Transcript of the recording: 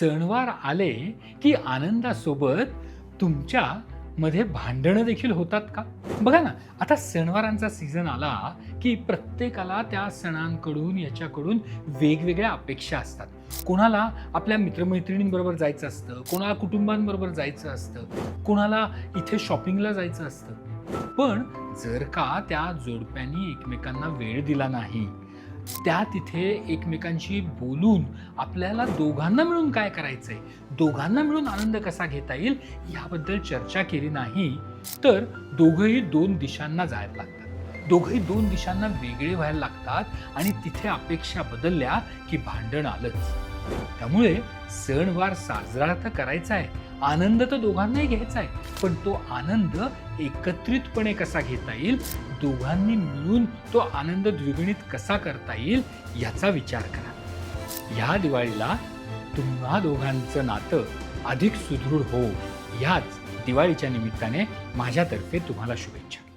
सणवार आले की आनंदासोबत तुमच्या मध्ये भांडणं देखील होतात का? बघा ना आता सणवारांचा सीझन आला की प्रत्येकाला त्या सणांकडून याच्याकडून वेगवेगळ्या अपेक्षा असतात. कोणाला आपल्या मित्रमैत्रिणींबरोबर जायचं असतं कोणाला कुटुंबांबरोबर जायचं असतं कोणाला इथे शॉपिंगला जायचं असतं. पण जर का त्या जोडप्यांनी एकमेकांना वेळ दिला नाही त्या तिथे एकमेकांशी बोलून आपल्याला दोघांना मिळून काय करायचंय? दोघांना मिळून आनंद कसा घेता येईल? याबद्दल चर्चा केली नाही तर दोघंही दोन दिशांना जायला लागतात. दोघंही दोन दिशांना वेगळे व्हायला लागतात आणि तिथे अपेक्षा बदलल्या की भांडण आलंच. त्यामुळे सणवार साजरा तर करायचा आहे. आनंद तर दोघांनाही घ्यायचा आहे. पण तो आनंद एकत्रितपणे कसा घेता येईल? दोघांनी मिळून तो आनंद द्विगुणित कसा करता येईल? याचा विचार करा. ह्या दिवाळीला तुम्हा दोघांचं नातं अधिक सुदृढ हो ह्याच दिवाळीच्या निमित्ताने माझ्यातर्फे तुम्हाला शुभेच्छा.